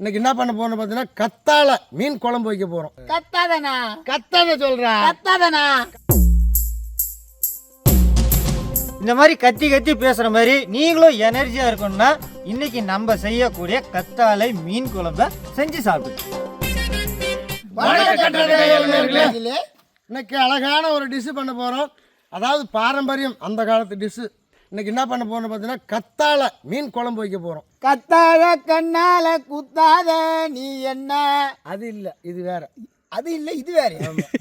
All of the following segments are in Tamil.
இன்னைக்கு என்ன பண்ண போறோம் பார்த்தீங்கன்னா கத்தாழை மீன் குழம்பு வைக்க போறோம். கத்தாதனா கத்தாத சொல்றா. கத்தாதனா இந்த மாதிரி கத்தி கத்தி பேசுற மாதிரி நீங்களும் எனர்ஜியா இருக்கணும்னா இன்னைக்கு நம்ம செய்யக்கூடிய கத்தாழை மீன் குழம்ப செஞ்சு சாப்பிடுங்க இன்னைக்கு அழகான ஒரு டிஷ் பண்ண போறோம். அதாவது பாரம்பரியம் அந்த காலத்து டிஷ் இன்னைக்கு என்ன பண்ண போறோம் பார்த்தீங்கன்னா கத்தாழை மீன் குழம்பு வைக்க போறோம். கத்தாழ கண்ணால குத்தாத நீ என்ன? அது இல்லை இது வேற. அது இல்ல இது வேற.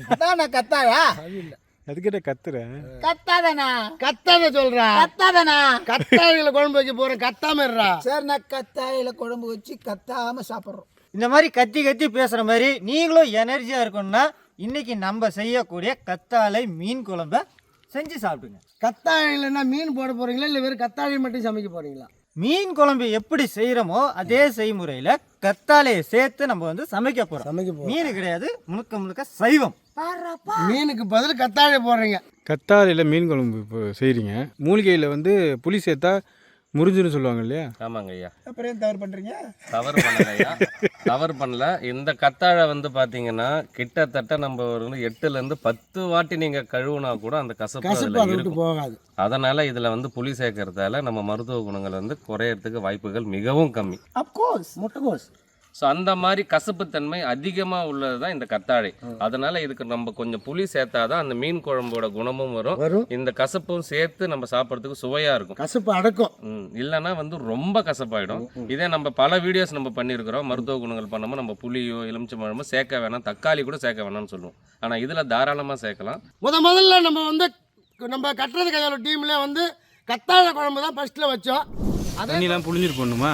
அதான் நான் கத்தாழா? அது இல்லை. அதுக்கிட்ட கத்துற? கத்தாதனா? கத்தாத சொல்றா. கத்தாதனா? கத்தாழையில குழம்பு வைக்க போறோம் கத்தாம சரி நான் கத்தாழையில குழம்பு வச்சு கத்தாம சாப்பிட்றோம். இந்த மாதிரி கத்தி கத்தி பேசுற மாதிரி நீங்களும் எனர்ஜியா இருக்கணும்னா இன்னைக்கு நம்ம செய்யக்கூடிய கத்தாழை மீன் குழம்ப செஞ்சு சாப்பிடுங்க. கத்தாழையில என்ன மீன் போட போறீங்களா? இல்லை வெறும் கத்தாழை மட்டும் சமைக்க போறீங்களா? மீன் குழம்பு எப்படி செய்யறோமோ அதே செய்முறையில கத்தாழையை சேர்த்து நம்ம வந்து சமைக்க போறோம். சமைக்க போறோம். மீன் கிடையாது முழுக்க முழுக்க சைவம். மீனுக்கு பதில் கத்தாழை போடுறீங்க. கத்தாழையில் மீன் குழம்பு இப்போ செய்கிறீங்க மூலிகையில் வந்து புளி சேர்த்தா முறிஞ்சுன்னு சொல்லுவாங்க இல்லையா? ஆமாங்க ஐயா. அப்புறம் ஏன் தவறு பண்றீங்க? தவறு பண்ணல ஐயா. தவறு பண்ணல. இந்த கத்தாழை வந்து பாத்தீங்கன்னா கிட்டத்தட்ட நம்ம ஒரு வந்து எட்டுல இருந்து பத்து வாட்டி நீங்க கழுவுனா கூட அந்த கசப்பு அதுல இருக்கும். போகாது. அதனால இதுல வந்து புளி சேர்க்கறதால நம்ம மருத்துவ குணங்கள் வந்து குறையறதுக்கு வாய்ப்புகள் மிகவும் கம்மி. அப்கோர்ஸ் முட்டைகோஸ் ஸோ அந்த மாதிரி கசப்புத்தன்மை அதிகமாக உள்ளது தான் இந்த கத்தாழை. அதனால இதுக்கு நம்ம கொஞ்சம் புளி சேர்த்தாதான் அந்த மீன் குழம்போட குணமும் வரும். இந்த கசப்பும் சேர்த்து நம்ம சாப்பிட்றதுக்கு சுவையா இருக்கும். கசப்பு அடக்கும். ம், இல்லைன்னா வந்து ரொம்ப கசப்பாயிடும். இதே நம்ம பல வீடியோஸ் நம்ம பண்ணியிருக்கிறோம். மருத்துவ குணங்கள் பண்ணாமல் நம்ம புளியோ எலுமிச்சம்பழமோ சேர்க்க வேணாம். தக்காளி கூட சேர்க்க வேணாம்னு சொல்லுவோம். ஆனால் இதில் தாராளமாக சேர்க்கலாம். முத முதல்ல நம்ம வந்து நம்ம கட்டுறது கையாள டீம்ல வந்து கத்தாழை குழம்பு தான் ஃபர்ஸ்ட்ல வச்சோம். அதே தண்ணிலாம் புளிஞ்சிட்டு போடணுமா?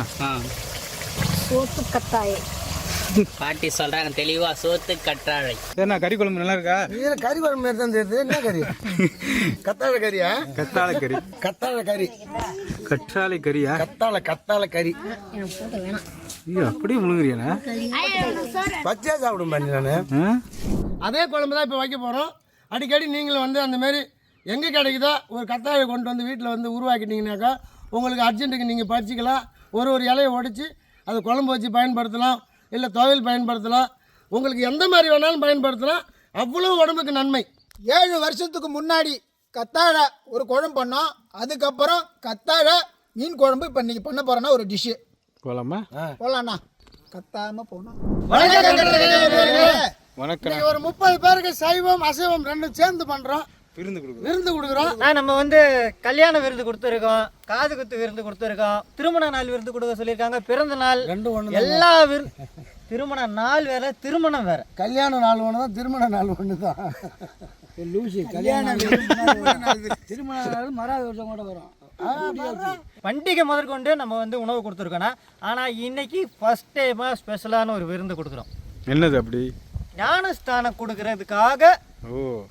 சோத்து கத்தாழை பாட்டி சொல்றாங்க தெளிவா சோத்து கற்றாழை. சரிண்ணா கறி குழம்பு நல்லா இருக்கா? இது கறி குழம்பு மாதிரி தான் தெரியுது. என்ன கறி? கத்தாழை கறியா? கத்தாழை கறி. கத்தாழை கறி. கற்றாழை கறியா? கத்தாழை கத்தாழை கறி. ஐயோ அப்படியே முழுங்குறியாண்ணா? பச்சையா சாப்பிடும் பண்ணி நான். அதே குழம்பு தான் இப்போ வைக்க போகிறோம் அடிக்கடி நீங்களும் வந்து அந்த மாதிரி எங்கே கிடைக்குதோ ஒரு கத்தாழை கொண்டு வந்து வீட்டில் வந்து உருவாக்கிட்டீங்கன்னாக்கா உங்களுக்கு அர்ஜென்ட்டுக்கு நீங்கள் பறிச்சிக்கலாம். ஒரு ஒரு இலையை உடைச்சி அதை குழம்பு வச்சு பயன்படுத்தலாம் இல்லை துவையல் பயன்படுத்தலாம். உங்களுக்கு எந்த மாதிரி வேணாலும் பயன்படுத்தலாம். அவ்வளோ உடம்புக்கு நன்மை. ஏழு வருஷத்துக்கு முன்னாடி கத்தாழை ஒரு குழம்பு பண்ணோம். அதுக்கப்புறம் கத்தாழை மீன் குழம்பு இப்போ இன்னைக்கு பண்ண போறோன்னா ஒரு டிஷ்ஷு போகலாமா போலாண்ணா. கத்தாம போனோம் வணக்கம் ஒரு முப்பது பேருக்கு சைவம் அசைவம் ரெண்டும் சேர்ந்து பண்ணுறோம் விருந்து கொடுக்குறோம். விருந்து கொடுக்குறோம். நான் நம்ம வந்து கல்யாண விருது கொடுத்துருக்கோம். காது குத்து விருந்து கொடுத்துருக்கோம். திருமண நாள் விருந்து கொடுக்க சொல்லியிருக்காங்க. பிறந்த நாள் ரெண்டும் ஒன்று எல்லா விரு திருமண நாள் வேற திருமணம் வேற. கல்யாண நாள் ஒன்று தான் திருமண நாள் ஒன்று தான் லூசி கல்யாண திருமண நாள் மறாவது வருஷம் கூட வரும். பண்டிகை முதற்கொண்டு நம்ம வந்து உணவு கொடுத்துருக்கோம்னா ஆனால் இன்னைக்கு ஃபர்ஸ்ட் டைமாக ஸ்பெஷலான ஒரு விருந்து கொடுக்குறோம். என்னது அப்படி? ஞானஸ்தானம் கொடுக்கறதுக்காக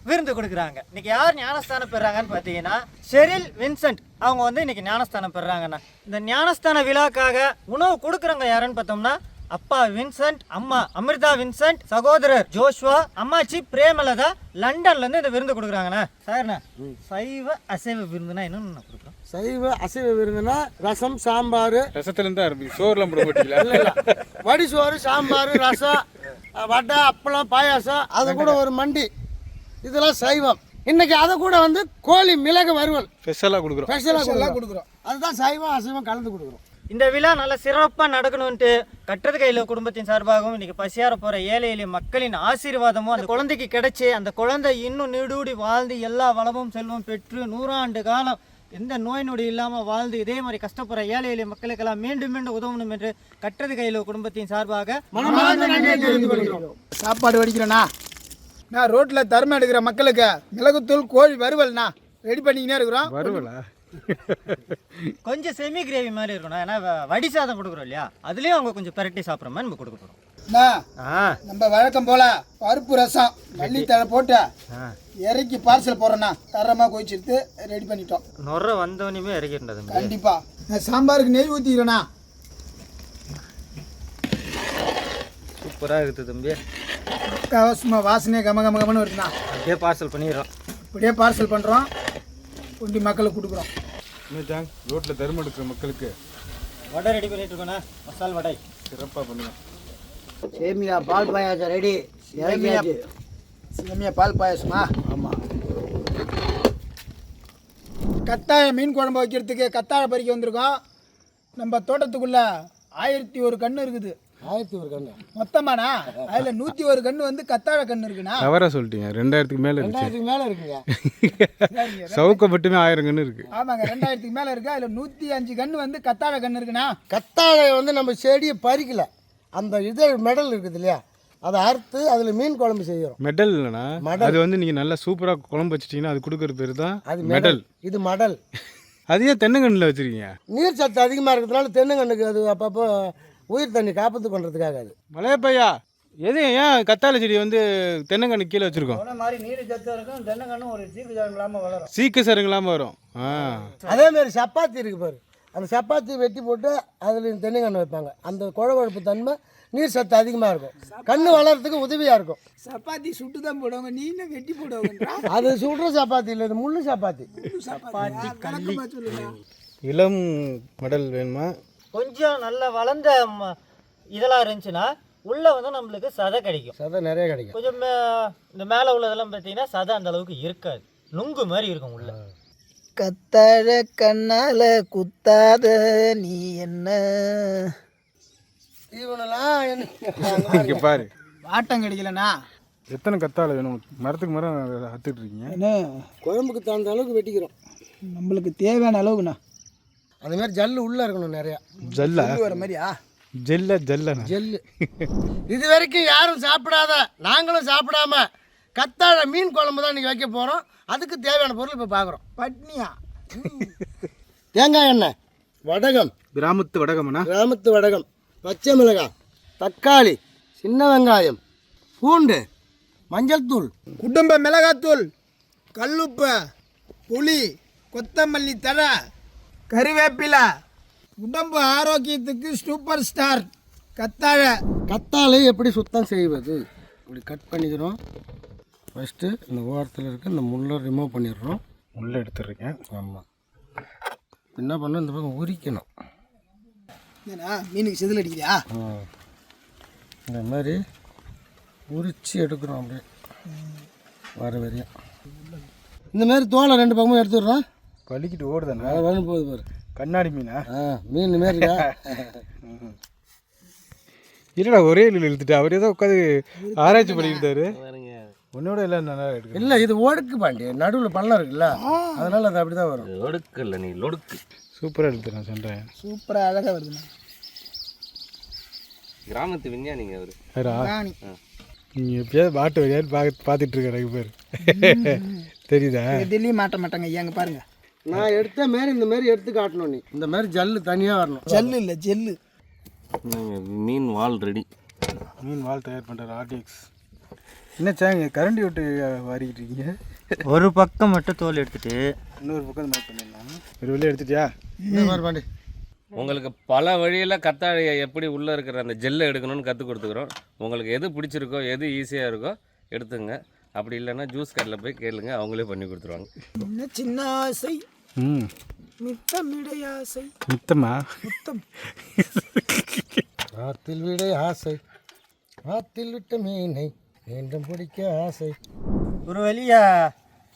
விருந்து கொடுக்குறாங்க. இன்னைக்கு யார் ஞானஸ்தானம் பெறாங்கன்னு பார்த்தீங்கன்னா ஷெரில் வின்சென்ட். அவங்க வந்து இன்னைக்கு ஞானஸ்தானம் பெறாங்கண்ணா. இந்த ஞானஸ்தான விழாக்காக உணவு கொடுக்குறவங்க யாருன்னு பார்த்தோம்னா அப்பா வின்சென்ட் அம்மா அமிர்தா வின்சென்ட் சகோதரர் ஜோஷ்வா அம்மாச்சி பிரேமலதா லண்டன்ல இருந்து இந்த விருந்து கொடுக்குறாங்கண்ணா. சார்ண்ணா சைவ அசைவ விருந்துனா என்னன்னு கொடுக்குறோம். சைவ அசைவ விருந்துனா ரசம் சாம்பார். ரசத்துலேருந்து தான் ஆரம்பி சோறுலாம் போட மாட்டீங்களா? வடிசோறு சாம்பார் ரசம் வடை அப்பளம் பாயாசம் அது கூட ஒரு மண்டி. இதெல்லாம் சைவம். இன்னைக்கு அதை கூட வந்து கோழி மிளகு வறுவல். ஸ்பெஷலாக கொடுக்குறோம். ஸ்பெஷலாக கொடுக்குறோம். அதுதான் சைவம் அசைவம் கலந்து கொடுக்குறோம். இந்த விழா நல்லா சிறப்பாக நடக்கணும்ட்டு கட்டுறது கையில் குடும்பத்தின் சார்பாகவும் இன்னைக்கு பசியார போகிற ஏழை எளிய மக்களின் ஆசீர்வாதமும் அந்த குழந்தைக்கு கிடைச்சி அந்த குழந்தை இன்னும் நீடூடி வாழ்ந்து எல்லா வளமும் செல்வம் பெற்று நூறாண்டு காலம் எந்த நோய் நொடி இல்லாமல் வாழ்ந்து இதே மாதிரி கஷ்டப்படுற ஏழை எளிய மக்களுக்கெல்லாம் மீண்டும் மீண்டும் உதவணும் என்று கட்டுறது கையில் குடும்பத்தின் சார்பாக சாப்பாடு வடிக்கிறேண்ணா நான் ரோட்டில் தர்மம் எடுக்கிற மக்களுக்கு மிளகுத்தூள் கோழி வறுவல்ண்ணா ரெடி பண்ணிக்கினே இருக்கிறோம். வருவலா கொஞ்சம் செமி கிரேவி மாதிரி இருக்கணும். ஏன்னா வ- வடி சாதம் கொடுக்குறோம் இல்லையா? அதுலேயும் அவங்க கொஞ்சம் பெரட்டி சாப்பிட்ற மாதிரி நம்ம கொடுக்க போகிறோம் அண்ணா ஆ. நம்ம வழக்கம் போல பருப்பு ரசம் மல்லித்தழை போட்டு ஆ. இறக்கி பார்சல் போடுறேண்ணா தரமாக கொதிச்சிருத்து ரெடி பண்ணிட்டோம். நொற வந்தவனையுமே இறக்கிட்டது கண்டிப்பா. நான் சாம்பாருக்கு நெய் ஊற்றிக்கிறேண்ணா சூப்பராக இருக்குது தம்பி. கவசமா வாசனையே கம கம கமன்னு வருதுண்ணா. அப்படியே பார்சல் பண்ணிடுறோம். இப்படியே பார்சல் பண்ணுறோம் குண்டி மக்களுக்கு கொடுக்குறோம். இன்னும் ரோட்டில் தருமம் எடுக்கிற மக்களுக்கு. வடை ரெடி பண்ணிட்டு இருக்கோண்ணா மசால் வடை. சிறப்பாக பண்ணுவேன் சேமியா பால் பாயாசம் ரெடி சேமியா சேமியா பால் பாயசமா? ஆமாம் கத்தாழை மீன் குழம்பு வைக்கிறதுக்கு கத்தாழை பறிக்க வந்திருக்கோம். நம்ம தோட்டத்துக்குள்ள ஆயிரத்தி ஒரு கன்று இருக்குது. ஆயிரத்தி ஒரு கண்ணு. மொத்தமாண்ணா அதில் நூற்றி ஒரு கன்று வந்து கத்தாழை கன்று இருக்குண்ணா? தவறாக சொல்லிட்டீங்க. ரெண்டாயிரத்துக்கு மேலே ரெண்டாயிரத்துக்கு மேலே இருக்குங்க. சவுக்க மட்டுமே ஆயிரம் கன்று இருக்குது ஆமாங்க ரெண்டாயிரத்துக்கு மேலே இருக்குது அதில் நூற்றி அஞ்சு கன்று வந்து கத்தாழை கன்று இருக்குண்ணா? கத்தாழை வந்து நம்ம செடியை பறிக்கல. அந்த இது மெடல் இருக்குது இல்லையா? அதை அறுத்து அதில் மீன் குழம்பு செய்கிறோம் மெடல் இல்லைண்ணா. மடல். அது வந்து நீங்கள் நல்லா சூப்பராக குழம்பு வச்சிட்டிங்கன்னா அது கொடுக்குற பேர் தான் அது மெடல். இது மடல். அது ஏன் தென்னங்கண்ணில் வச்சிருக்கீங்க? நீர் சத்து அதிகமாக இருக்கிறதுனால தென்னங்கண்ணுக்கு அது அப்பப்போ உயிர் தண்ணி காப்பத்து பண்ணுறதுக்காக அது. மலையப்பையா எது ஏன் கத்தாழை செடி வந்து தென்னங்கண்ணு கீழே வச்சுருக்கோம்? மாதிரி நீர் சத்து இருக்கும் ஒரு சீக்கு இல்லாமல் வளரும். சீக்க வரும். அதே மாதிரி சப்பாத்தி இருக்கு பாரு. அந்த சப்பாத்தி வெட்டி போட்டு அதில் தென்னங்கன்று வைப்பாங்க. அந்த குழகுழப்பு தன்மை நீர் சத்து அதிகமாக இருக்கும். கண்ணு வளர்றதுக்கு உதவியாக இருக்கும். சப்பாத்தி சுட்டு தான் போடுவாங்க. நீ என்ன வெட்டி போடுவாங்க அது சுடுற சப்பாத்தி இல்லை இது முள்ளு சப்பாத்தி. சப்பாத்தி. இளம் மெடல் வேணுமா? கொஞ்சம் நல்ல வளர்ந்த ம- இதெல்லாம் இருந்துச்சுன்னா உள்ள வந்து நம்மளுக்கு சதை கிடைக்கும். சதை நிறைய கிடைக்கும். கொஞ்சம் இந்த மேலே உள்ளதெல்லாம் பார்த்தீங்கன்னா சதை அந்த அளவுக்கு இருக்காது. நுங்கு மாதிரி இருக்கும் உள்ள. கத்தாழ கண்ணால குத்தாத நீ என்ன? இங்கே பாரு. வாட்டம் கிடைக்கலண்ணா. எத்தனை கத்தாழை வேணும்? மரத்துக்கு மரம் அத்துட்டு இருக்கீங்க. என்ன? குழம்புக்கு தகுந்த அளவுக்கு வெட்டிக்கிறோம். நம்மளுக்கு தேவையான அளவுக்குண்ணா. அந்த மாதிரி ஜல்லு உள்ளே இருக்கணும் நிறையா. ஜல்லா? வர மாதிரியா? ஜெல்ல ஜல்லண்ணா ஜெல்லு. இது வரைக்கும் யாரும் சாப்பிடாத நாங்களும் சாப்பிடாம கத்தாழை மீன் குழம்பு தான் இன்றைக்கி வைக்க போகிறோம் அதுக்கு தேவையான பொருள் இப்போ பார்க்குறோம் பட்னியா? தேங்காய் எண்ணெய். வடகம். கிராமத்து வடகமண்ணா கிராமத்து வடகம். பச்சை மிளகாய். தக்காளி. சின்ன வெங்காயம். பூண்டு. மஞ்சள் தூள். குடும்ப மிளகாத்தூள். கல்லுப்பு. புளி. கொத்தமல்லி தழை. கறிவேப்பிலை உடம்பு ஆரோக்கியத்துக்கு சூப்பர் ஸ்டார் கத்தாழை. கத்தாழை எப்படி சுத்தம் செய்வது? இப்படி கட் பண்ணிக்கிறோம். ஃபஸ்ட்டு இந்த ஓரத்தில் இருக்க இந்த முள்ளை ரிமூவ் பண்ணிடுறோம். உள்ளே எடுத்துடுறீங்க ஆமாம் என்ன பண்ணணும்? இந்த பக்கம் உரிக்கணும். ஏன்னா மீனுக்கு செதில் அடிக்கிறியா ம். இந்த மாதிரி உரிச்சு எடுக்கிறோம் அப்படியே. வர வரையும். இந்த மாதிரி தோலை ரெண்டு பக்கமும் எடுத்துடுறோம். வலிக்கிட்டு ஓடுதாண்ணா அது வேணும் போகுது பாரு. கண்ணாடி மீனா? ஆ மீன் மாரி இருக்கா? இல்லைடா ஒரே இதில் இழுத்துட்டு. அவர் ஏதோ உட்காந்து ஆராய்ச்சி பண்ணிக்கிட்டாரு உன்னோட எல்லாம் நல்லா எடுக்கு இல்லை இது ஒடுக்கு பாண்டி நடுவில் பள்ளம் இருக்குல்ல? அதனால அது அப்படி தான் வரும் லொடுக்கு இல்லை நீ லொடுக்கு. சூப்பராக எடுத்து நான் சொல்கிறேன் சூப்பராக அழகாக வருதுண்ணா. கிராமத்து விஞ்ஞானிங்க அவர். நீங்கள் எப்பயாவது பாட்டு வரையான்னு பார்த்து பார்த்துட்டு இருக்க எனக்கு பேர். தெரியுதா? எதுலேயும் மாட்ட மாட்டாங்க ஐயா அங்கே பாருங்க. நான் எடுத்த மாரி இந்த மாதிரி எடுத்து காட்டணும் நீ. இந்த மாதிரி ஜல்லு தனியாக வரணும். ஜல்லு இல்லை ஜெல்லு. மீன் வால் ரெடி. மீன் வால் தயார் பண்ணுற ஆர்டிஎக்ஸ் என்ன சாங்க கரண்டி விட்டு வாரிக்கிட்டு இருக்கீங்க? ஒரு பக்கம் மட்டும் தோல் எடுத்துட்டு. இன்னொரு பக்கம் மாதிரி பண்ணிடலாம். ஒரு வெளியே எடுத்துட்டியா? இந்த மாதிரி பாண்டி உங்களுக்கு பல வழியில் கத்தாழையை எப்படி உள்ளே இருக்கிற அந்த ஜெல்லை எடுக்கணும்னு கற்றுக் கொடுத்துக்குறோம். உங்களுக்கு எது பிடிச்சிருக்கோ எது ஈஸியாக இருக்கோ எடுத்துங்க. அப்படி இல்லைன்னா ஜூஸ் கடையில் போய் கேளுங்க அவங்களே பண்ணி கொடுத்துருவாங்க. என்ன சின்ன ஆசை? ம். மித்தமிடை ஆசை மித்தமா முத்தம் ஆத்தில் விட ஆசை. ஆத்தில் விட்ட மீனை மீண்டும் பிடிக்க ஆசை. ஒரு வழியா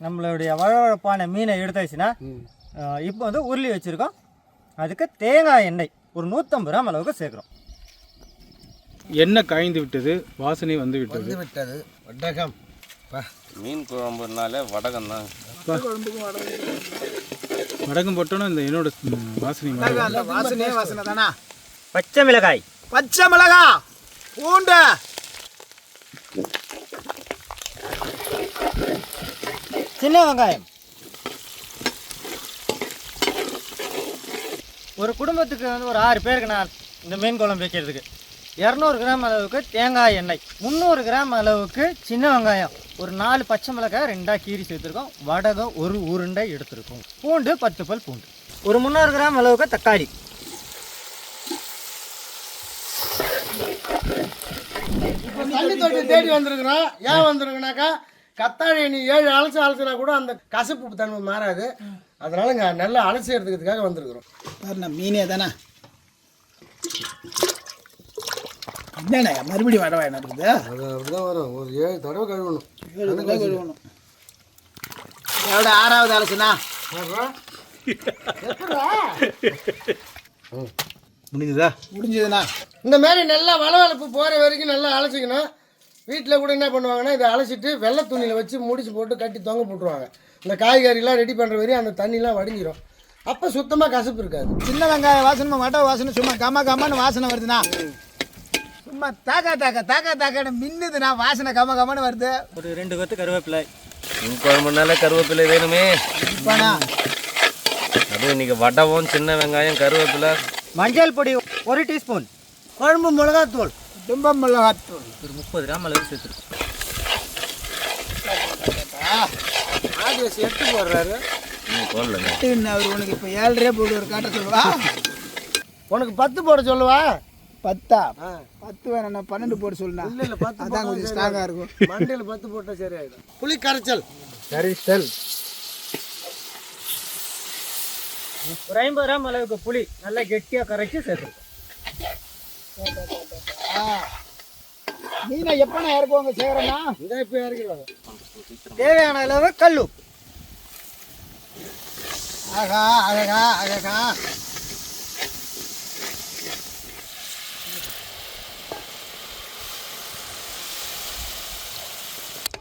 நம்மளுடைய வழவழப்பான மீனை எடுத்தாச்சுன்னா இப்போ வந்து உருளி வச்சுருக்கோம். அதுக்கு தேங்காய் எண்ணெய் ஒரு நூற்றம்பது கிராம் அளவுக்கு சேர்க்குறோம். எண்ணெய் காய்ந்து விட்டது வாசனை வந்து விட்டது. வந்து விட்டது. வட்டகம் பா. மீன் குழம்புனாலே வடகம் தான் வடகம் போட்டோன்னா இந்த என்னோட வாசனை வாசனையே வாசனை தானா? பச்சை மிளகாய். பச்சை மிளகா பூண்டு. சின்ன வெங்காயம். ஒரு குடும்பத்துக்கு வந்து ஒரு ஆறு பேருக்கு நான் இந்த மீன் குழம்பு வைக்கிறதுக்கு. இரநூறு கிராம் அளவுக்கு தேங்காய் எண்ணெய் முந்நூறு கிராம் அளவுக்கு சின்ன வெங்காயம். ஒரு நாலு பச்சை மிளகாய் ரெண்டாக கீரி சேர்த்துருக்கோம். வடகம் ஒரு உருண்டை எடுத்திருக்கோம். பூண்டு பத்து பல் பூண்டு. ஒரு முந்நூறு கிராம் அளவுக்கு தக்காளி. இப்போ தண்ணி தொட்டி தேடி வந்திருக்கிறோம். ஏன் வந்திருக்கனாக்கா கத்தாழை நீ ஏழு அலசு அலசுனா கூட அந்த கசப்பு தன்மை மாறாது. அதனால இங்கே நல்லா அலசி எடுத்துக்கிறதுக்காக வந்திருக்கிறோம். மீனே தானே? என்னண்ணே மறுபடியும் வட வாங்கினா இருக்குது அது அப்படிதான் வரும். ஒரு ஏழு தடவை கழுவணும். ஏழு தடவை கழுவணும். எவ்வளோ ஆறாவது அலசுனா? முடிஞ்சுதா? முடிஞ்சதுண்ணா. இந்த மாதிரி நல்லா வளவளப்பு போகிற வரைக்கும் நல்லா அலசிக்கணும். வீட்டில் கூட என்ன பண்ணுவாங்கன்னா இதை அலசிட்டு வெள்ளை துணியில் வச்சு முடிச்சு போட்டு கட்டி தொங்க போட்டுருவாங்க. இந்த காய்கறிலாம் ரெடி பண்ணுற வரையும் அந்த தண்ணிலாம் வடிஞ்சிரும். அப்போ சுத்தமாக கசப்பு இருக்காது. சின்ன வெங்காய வாசனை வட வாசனை சும்மா கம கமன்னு வாசனை வருதுண்ணா. சும்மா தாக்கா தாக்கா தாக்கா தாக்கான்னு மின்னுதுண்ணா வாசனை கம கமன்னு வருது. ஒரு ரெண்டு கொத்து கருவேப்பிலை. மீன் குழம்புனால கருவேப்பிலை வேணுமே. இப்பாண்ணா அதுவும் இன்னைக்கு வடவும் சின்ன வெங்காயம் கருவேப்பிலை. மஞ்சள் பொடி ஒரு டீஸ்பூன். குழம்பு மிளகாத்தூள். தும்ப மிளகாத்தூள். ஒரு முப்பது கிராம் அளவு சேர்த்துருக்கு ஆடியஸ் எடுத்து போடுறாரு. ம் போடலங்க. அவர் உனக்கு இப்போ ஏழரையே போட்டு ஒரு காட்ட சொல்லுவா? உனக்கு பத்து போட சொல்லுவா? பத்தா? பத்து வேணாம் பன்னெண்டு போட்டு சொல்லுண்ணா இல்லை இல்லை பத்து அதான் கொஞ்சம் ஸ்ட்ராங்காக இருக்கும். மண்டையில் பத்து போட்டால் சரியாயிடும். புளி கரைச்சல். கரிசல் ஒரு ஐம்பது கிராம் அளவுக்கு புளி நல்லா கெட்டியாக கரைச்சி சேர்த்துருக்கோம். மீனை எப்பண்ணா இறக்குவாங்க சேரண்ணா இந்த இப்போ இறக்கிடுவாங்க. தேவையான அளவு கல் உப்பு ஆகா அழகா அழகா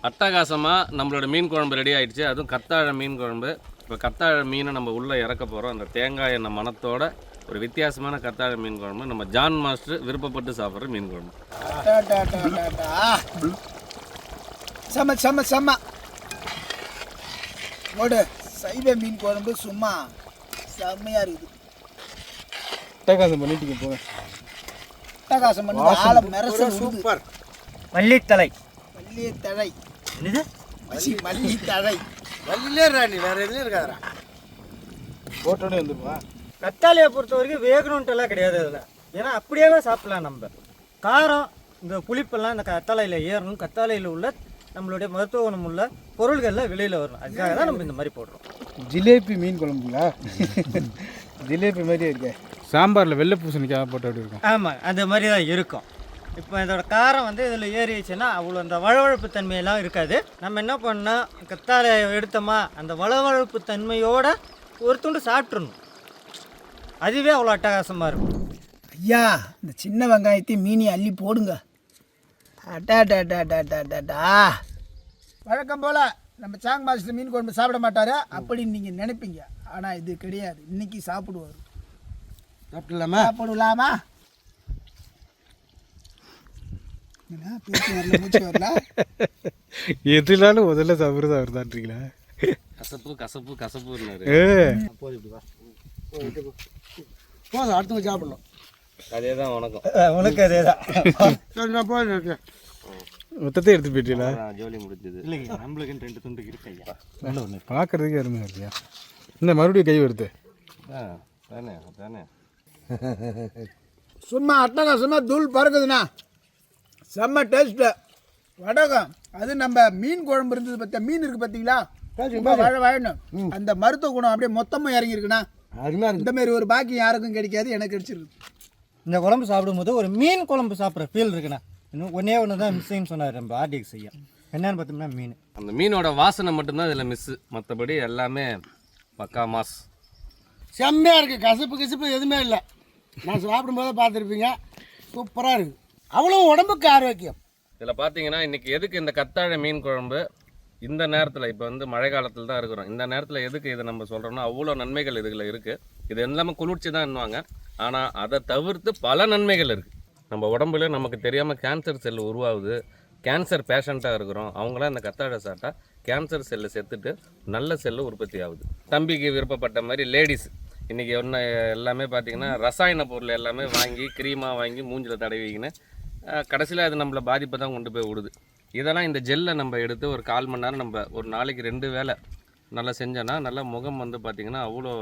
அட்டகாசமாக நம்மளோட மீன் குழம்பு ரெடி ஆயிடுச்சு. அதுவும் கத்தாழை மீன் குழம்பு. இப்போ கத்தாழை மீனை நம்ம உள்ளே இறக்க போகிறோம் அந்த தேங்காய் எண்ணெய் மணத்தோட ஒரு வித்தியாசமான கத்தாழை மீன் குழம்பு. நம்ம ஜான் மாஸ்டர் விருப்பப்பட்டு சாப்பிட்ற மீன் குழம்பு. செம்ம செம்ம செம்ம ஓடு சைவ மீன் குழம்பு சும்மா செம்மையா இருக்குது. அட்டகாசம் பண்ணிட்டீங்க போங்க. அட்டகாசம் பண்ணி ஆளை மிரச சூப்பர். மல்லித்தலை மல்லி தழை என்னது? மல்லி மல்லி தழை. வள்ளிலே ராணி வேற எதுவும் இருக்காதா போட்டோடனே வந்துருமா? கத்தாழையை பொறுத்த வரைக்கும் வேகணுன்ட்டுலாம் கிடையாது அதில். ஏன்னா அப்படியே சாப்பிடலாம் நம்ம. காரம் இந்த புளிப்பெல்லாம் இந்த கத்தாழையில் ஏறணும். கத்தாழையில் உள்ள நம்மளுடைய மருத்துவ குணம் உள்ள பொருள்களில் வெளியில் வரணும். அதுக்காக தான் நம்ம இந்த மாதிரி போடுறோம். ஜிலேபி மீன் குழம்புங்களா? ஜிலேபி மாதிரியே இருக்கே. சாம்பாரில் வெள்ளை பூசணிக்காய் போட்டு அப்படி இருக்கும்? ஆமாம் அந்த மாதிரி தான் இருக்கும். இப்போ இதோட காரம் வந்து இதில் ஏறிடுச்சுன்னா அவ்வளோ அந்த வழவழப்பு தன்மையெல்லாம் இருக்காது. நம்ம என்ன பண்ணோம் கத்தாழை எடுத்தோமா அந்த வளவழப்பு தன்மையோட ஒரு துண்டு சாப்பிட்றணும் அதுவே அவ்வளோ அட்டகாசமாக இருக்கும். ஐயா இந்த சின்ன வெங்காயத்தையும் மீனி அள்ளி போடுங்க. அடா டா டா டா டா டா டா. வழக்கம் போல் நம்ம சாங் மாஸ்டர் மீன் குழம்பு சாப்பிட மாட்டாரு. அப்படின்னு நீங்கள் நினைப்பீங்க. ஆனால் இது கிடையாது. இன்னைக்கு சாப்பிடுவார். சாப்பிடலாமா? சாப்பிடலாமா என்ன பேச்சு வரல மூச்சு வரல எதுனாலும் முதல்ல சாப்பிட்றது அவர் தான்றீங்களா கசப்பு கசப்பு கசப்புன்னாரு ஏ. போதும் அடுத்தவங்க சாப்பிடணும். அதே தான் உனக்கும் உனக்கு அதே தான் போயிட்டு மொத்தத்தை எடுத்து போயிட்டீங்களா? ஜோலி முடிஞ்சது. இல்லைங்க நம்மளுக்கு ரெண்டு துண்டு இருக்கு ஐயா. பார்க்கறதுக்கே அருமையாக இருக்கியா இந்த மறுபடியும் கை வருது ஆ தானே தானே. சும்மா அட்டகாசமாக தூள் பறக்குதுண்ணா. செம்ம டேஸ்ட்டு வடகம். அது நம்ம மீன் குழம்பு இருந்தது பார்த்தா மீன் இருக்குது பார்த்தீங்களா வாழ வாழணும் அந்த மருத்துவ குணம் அப்படியே மொத்தமாக இறங்கியிருக்குண்ணா இந்த மாதிரி ஒரு பாக்கியம் யாருக்கும் கிடைக்காது எனக்கு கிடைச்சிருக்கு இந்த குழம்பு சாப்பிடும்போது ஒரு மீன் குழம்பு சாப்பிட்ற ஃபீல் இருக்குண்ணா. இன்னும் ஒன்றே ஒன்று தான் மிஸ்ஸின்னு சொன்னார் நம்ம ஆர்டிக்கு செய்ய என்னன்னு பார்த்தோம்னா மீன். அந்த மீனோட வாசனை மட்டும்தான் இதில் மிஸ்ஸு மற்றபடி எல்லாமே பக்கா மாஸ். செம்மையாக இருக்குது கசப்பு கசப்பு எதுவுமே இல்லை. நான் சாப்பிடும்போது பார்த்துருப்பீங்க. சூப்பராக இருக்குது அவ்வளோ உடம்புக்கு ஆரோக்கியம். இதில் பார்த்தீங்கன்னா இன்றைக்கி எதுக்கு இந்த கத்தாழை மீன் குழம்பு? இந்த நேரத்தில் இப்போ வந்து மழை காலத்தில் தான் இருக்கிறோம். இந்த நேரத்தில் எதுக்கு இதை நம்ம சொல்கிறோம்னா அவ்வளோ நன்மைகள் இதில் இருக்குது இது எல்லாமே குளிர்ச்சி தான் என்னவாங்க ஆனால் அதை தவிர்த்து பல நன்மைகள் இருக்குது நம்ம உடம்புல நமக்கு தெரியாமல் கேன்சர் செல் உருவாகுது. கேன்சர் பேஷண்ட்டாக இருக்கிறோம். அவங்களாம் இந்த கத்தாழை சாப்பிட்டா கேன்சர் செல்லை செத்துட்டு நல்ல செல்லு உற்பத்தி ஆகுது. தம்பிக்கு விருப்பப்பட்ட மாதிரி லேடிஸ் இன்றைக்கி ஒன்று எல்லாமே பார்த்தீங்கன்னா ரசாயன பொருள் எல்லாமே வாங்கி க்ரீமாக வாங்கி மூஞ்சில் தடவிக்கின்னு கடைசியில் அது நம்மளை பாதிப்பை தான் கொண்டு போய் விடுது இதெல்லாம் இந்த ஜெல்லை நம்ம எடுத்து ஒரு கால் மணி நேரம் நம்ம ஒரு நாளைக்கு ரெண்டு வேளை நல்லா செஞ்சோன்னா நல்லா முகம் வந்து பார்த்திங்கன்னா அவ்வளோ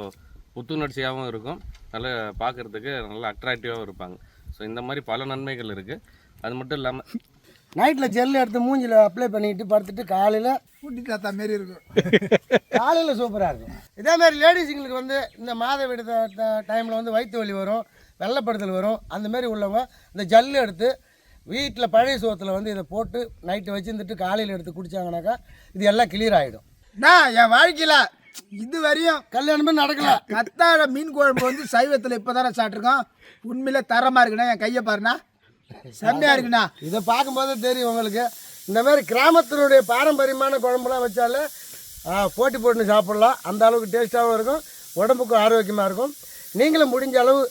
புத்துணர்ச்சியாகவும் இருக்கும். நல்லா பார்க்குறதுக்கு நல்லா அட்ராக்டிவாகவும் இருப்பாங்க. ஸோ இந்த மாதிரி பல நன்மைகள் இருக்குது அது மட்டும் இல்லாமல் நைட்டில் ஜெல் எடுத்து மூஞ்சில் அப்ளை பண்ணிட்டு படுத்துட்டு காலையில் குட்டி தாத்தா மாரி இருக்கும். காலையில் சூப்பராக இருக்கும். இதே மாதிரி லேடிஸுங்களுக்கு வந்து இந்த மாத விடுத டைமில் வந்து வயிற்று வலி வரும் வெள்ளைப்படுதல் வரும். அந்த மாதிரி உள்ளவங்க இந்த ஜல்லு எடுத்து வீட்டில் பழைய சோத்தில் வந்து இதை போட்டு நைட்டு வச்சுருந்துட்டு காலையில் எடுத்து குடிச்சாங்கனாக்கா இது எல்லாம் கிளியர் ஆகிடும் நான் என் வாழ்க்கையில் இது வரையும் கல்யாணமே நடக்கல. கத்தாழ மீன் குழம்பு வந்து சைவத்தில் இப்போ தானே சாப்பிட்ருக்கோம் உண்மையிலே தரமாக இருக்குண்ணா என் கையை பாருண்ணா. செம்மையாக இருக்குண்ணா. இதை பார்க்கும்போது தெரியும் உங்களுக்கு. இந்த மாதிரி கிராமத்தினுடைய பாரம்பரியமான குழம்புலாம் வச்சாலே போட்டி போட்டு சாப்பிட்லாம். அந்த அளவுக்கு டேஸ்ட்டாகவும் இருக்கும் உடம்புக்கும் ஆரோக்கியமாக இருக்கும். நீங்களும் முடிஞ்ச அளவு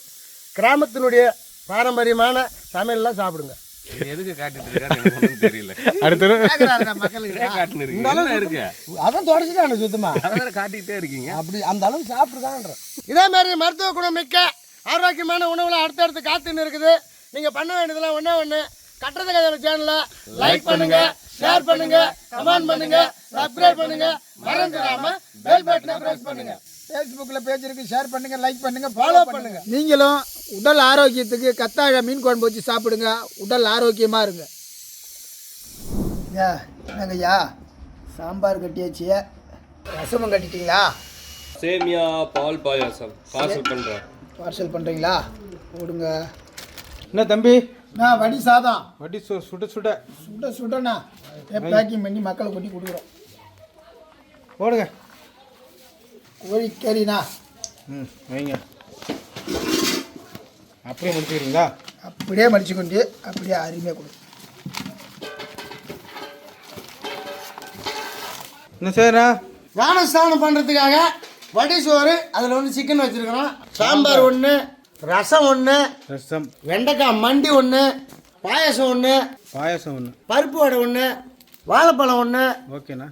கிராமத்தினுடைய பாரம்பரியமான சமையல்லாம் சாப்பிடுங்க. எதுக்கு காட்டிட்டு இருக்காரு தெரியல. அடுத்த மக்களுக்கு. அதான் தொடச்சிட்டானு சுத்தமாக அதை காட்டிக்கிட்டே இருக்கீங்க? அப்படி அந்த அளவுக்கு சாப்பிட்ருக்கான்ற இதே மாதிரி மருத்துவ குணம் மிக்க ஆரோக்கியமான உணவுல அடுத்தடுத்து காத்துன்னு இருக்குது. நீங்க பண்ண வேண்டியதெல்லாம் ஒண்ணே ஒண்ணு. கட்டுறது கதையோட சேனலை லைக் பண்ணுங்க ஷேர் பண்ணுங்க கமெண்ட் பண்ணுங்க சப்ஸ்கிரைப் பண்ணுங்க. மறந்துடாம பெல் பட்டனை பிரஸ் பண்ணுங்க. ஃபேஸ்புக்கில் பேஜ் இருக்கு. ஷேர் பண்ணுங்க லைக் பண்ணுங்க ஃபாலோ பண்ணுங்க. நீங்களும் உடல் ஆரோக்கியத்துக்கு கத்தாழ மீன் குழம்பு வச்சு சாப்பிடுங்க. உடல் ஆரோக்கியமாக இருங்க. ஐயா என்னங்கய்யா? சாம்பார் கட்டியாச்சு. ரசமும் கட்டிட்டீங்களா? சேமியா பால் பாயாசம் பார்சல் பண்ணுறேன் பார்சல் பண்ணுறீங்களா போடுங்க. என்ன தம்பி? நான் வடி சாதம். வட்டி சு சுட சுட. சுட சுடண்ணா. பேக்கிங் பண்ணி மக்களுக்கு கொட்டி கொடுக்குறோம். போடுங்க. கோழி கறிண்ணா ம் வைங்க. அப்படியே முடிச்சுக்கிறீங்களா? அப்படியே மடிச்சு கொண்டு அப்படியே அருமையாக கொடு. என்ன செய்யறா ஞானஸ்தானம் பண்றதுக்காக வடி சோறு அதுல வந்து சிக்கன் வச்சிருக்கிறோம். சாம்பார் ஒன்று ரசம் ஒன்று ரசம். வெண்டைக்காய் மண்டி ஒன்று பாயாசம் ஒன்று பாயாசம் ஒன்று பருப்பு வடை ஒன்று வாழைப்பழம் ஒன்று ஓகேண்ணா.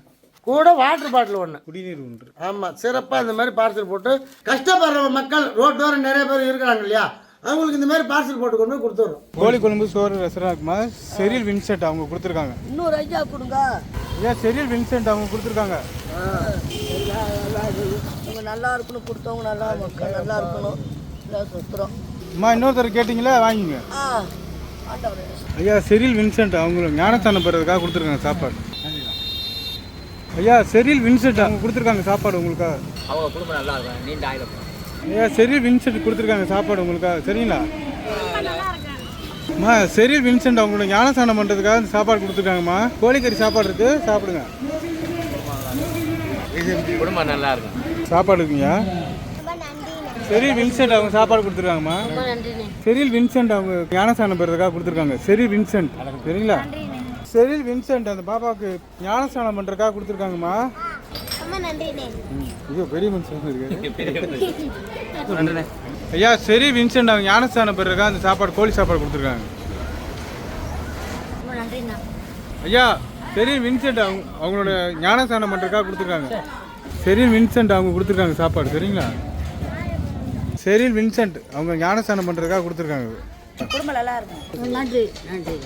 கூட வாட்டர் பாட்டில் ஒன்று குடிநீர் ஒன்று ஆமாம் சிறப்பாக இந்த மாதிரி பார்சல் போட்டு கஷ்டப்படுற மக்கள் ரோட்டோரம் நிறைய பேர் இருக்கிறாங்க இல்லையா? அவங்களுக்கு இந்த மாதிரி பார்சல் போட்டு கொண்டு போய் கொடுத்துட்றோம் கோழி குழம்பு சோறு இருக்குமா? செரில் வின்சென்ட் அவங்க கொடுத்துருக்காங்க. இன்னொரு ஐயா கொடுங்க. ஐயா செரில் வின்சென்ட் அவங்க கொடுத்துருக்காங்க. அவங்க நல்லா இருக்கணும் கொடுத்தவங்க நல்லா மக்கள் நல்லா இருக்கணும். சுத்துறோம் அம்மா இன்னொருத்தர் கேட்டிங்களா? வாங்கிங்க. ஐயா செரில் வின்சென்ட் அவங்க ஞானஸ்தானம் பெறதுக்காக கொடுத்துருக்காங்க சாப்பாடு. ஐயா செரில் வின்சென்ட் அவங்க கொடுத்துருக்காங்க சாப்பாடு உங்களுக்காக. அவங்க குடும்பம் நல்லா இருக்கும் நீண்ட ஆயுதம் ஐயா செரில் வின்சென்ட் கொடுத்துருக்காங்க சாப்பாடு உங்களுக்காக. சரிங்களா? அம்மா செரில் வின்சென்ட் அவங்களோட ஞானஸ்தானம் பண்ணுறதுக்காக இந்த சாப்பாடு கொடுத்துருக்காங்கம்மா. கோழிக்கறி சாப்பாடு இருக்கு. சாப்பிடுங்க. குடும்பம் நல்லா இருக்கும் சாப்பாடு இருக்குங்கய்யா. செரில் வின்சென்ட் அவங்க சாப்பாடு கொடுத்துருக்காங்கம்மா. செரில் வின்சென்ட் அவங்க ஞானஸ்தானம் பெறதுக்காக கொடுத்துருக்காங்க. Cheryl Vincent. சரிங்களா? செரில் வின்சென்ட் அந்த பாப்பாவுக்கு ஞானஸ்தானம் பண்ணுறதுக்காக கொடுத்துருக்காங்கம்மா. ஐயோ பெரிய மனுஷன் இருக்காரு ஐயா சரி வின்சென்ட் அவங்க ஞானஸ்தானம் பெறதுக்காக அந்த சாப்பாடு கோழி சாப்பாடு கொடுத்துருக்காங்க. ஐயா சரி வின்சென்ட் அவங்க அவங்களோட ஞானஸ்தானம் பண்ணுறதுக்காக கொடுத்துருக்காங்க. சரி வின்சென்ட் அவங்க கொடுத்துருக்காங்க சாப்பாடு சரிங்களா? செரில் வின்சென்ட் அவங்க ஞானஸ்தானம் பண்ணுறதுக்காக கொடுத்துருக்காங்க. குடும்பம் நல்லா இருக்கும் நன்றி. நன்றி.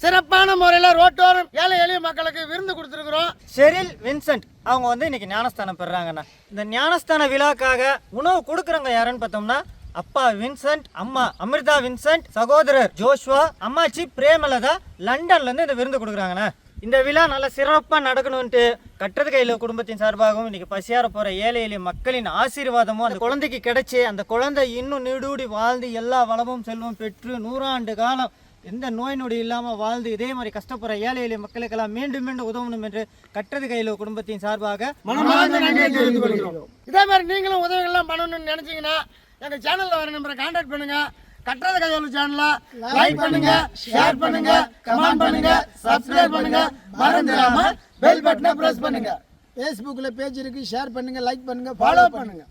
சிறப்பான முறையில் ரோட்டோரம் ஏழை எளிய மக்களுக்கு விருந்து கொடுத்துருக்குறோம். ஷெரில் வின்சென்ட் அவங்க வந்து இன்னைக்கு ஞானஸ்தானம் பெறாங்கண்ணா இந்த ஞானஸ்தான விழாக்காக உணவு கொடுக்குறவங்க யாருன்னு பார்த்தோம்னா அப்பா வின்சென்ட் அம்மா அமிர்தா வின்சென்ட் சகோதரர் ஜோஷ்வா அம்மாச்சி பிரேமலதா லண்டன்ல இருந்து இந்த விருந்து கொடுக்குறாங்கண்ணா. இந்த விழா நல்லா சிறப்பாக நடக்கணும்ட்டு கட்டுறது கையில் குடும்பத்தின் சார்பாகவும் இன்னைக்கு பசியார போகிற ஏழை எளிய மக்களின் ஆசீர்வாதமும் அந்த குழந்தைக்கு கிடைச்சி அந்த குழந்தை இன்னும் நீடூடி வாழ்ந்து எல்லா வளமும் செல்வம் பெற்று நூறாண்டு காலம் எந்த நோய் நொடி இல்லாமல் வாழ்ந்து இதே மாதிரி கஷ்டப்படுற ஏழை எளிய மக்களுக்கெல்லாம் மீண்டும் மீண்டும் உதவணும் என்று கட்டுறது கையில் குடும்பத்தின் சார்பாக இதே மாதிரி நீங்களும் உதவிகள்லாம் பண்ணணும்னு நினைச்சீங்கன்னா எங்கள் சேனலில் வர நம்பரை கான்டாக்ட் பண்ணுங்க. கட்டுறது கையோட சேனலை லைக் பண்ணுங்க ஷேர் பண்ணுங்க கமெண்ட் பண்ணுங்க சப்ஸ்கிரைப் பண்ணுங்க. மறந்துடாம பெல் பட்டனை பிரஸ் பண்ணுங்க. ஃபேஸ்புக்கில் பேஜ் இருக்கு ஷேர் பண்ணுங்க லைக் பண்ணுங்க ஃபாலோ பண்ணுங்க.